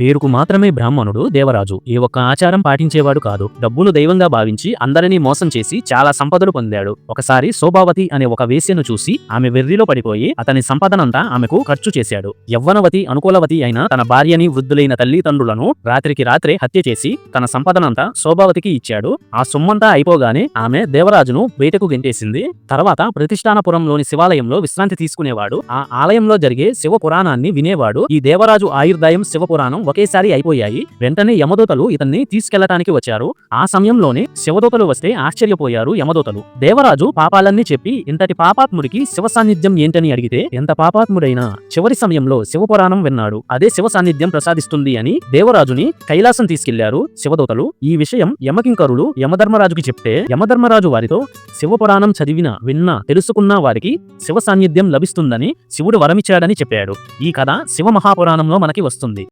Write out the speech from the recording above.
పేరుకు మాత్రమే బ్రాహ్మణుడు దేవరాజు. ఏ ఒక్క ఆచారం పాటించేవాడు కాదు. డబ్బును దైవంగా భావించి అందరినీ మోసం చేసి చాలా సంపదలు పొందాడు. ఒకసారి శోభావతి అనే ఒక వేశ్యను చూసి ఆమె వెర్రిలో పడిపోయి అతని సంపదనంతా ఆమెకు ఖర్చు చేశాడు. యవ్వనవతి అనుకూలవతి అయిన తన భార్యని వృద్ధులైన తల్లిదండ్రులను రాత్రికి రాత్రే హత్య చేసి తన సంపదనంతా శోభావతికి ఇచ్చాడు. ఆ సొమ్మంతా అయిపోగానే ఆమె దేవరాజును బయటకు గెంటేసింది. తర్వాత ప్రతిష్టానపురంలోని శివాలయంలో విశ్రాంతి తీసుకునేవాడు. ఆ ఆలయంలో జరిగే శివ పురాణాన్ని వినేవాడు. ఈ దేవరాజు ఆయుర్దాయం శివ పురాణం ఒకేసారి అయిపోయాయి. వెంటనే యమదూతలు ఇతన్ని తీసుకెళ్ళటానికి వచ్చారు. ఆ సమయంలోనే శివదూతలు వస్తే ఆశ్చర్యపోయారు యమదూతలు. దేవరాజు పాపాలన్నీ చెప్పి ఇంతటి పాపాత్ముడికి శివ సాన్నిధ్యం ఏంటని అడిగితే ఎంత పాపాత్ముడైనా చివరి సమయంలో శివపురాణం విన్నాడు. అదే శివ సాన్నిధ్యం ప్రసాదిస్తుంది అని దేవరాజుని కైలాసం తీసుకెళ్ళారు శివదూతలు. ఈ విషయం యమకింకరులు యమధర్మరాజుకి చెప్తే యమధర్మరాజు వారితో శివ పురాణం చదివిన విన్న తెలుసుకున్న వారికి శివ సాన్నిధ్యం లభిస్తుందని శివుడు వరమిచ్చాడని చెప్పాడు. ఈ కథ శివ మహాపురాణంలో మనకి వస్తుంది.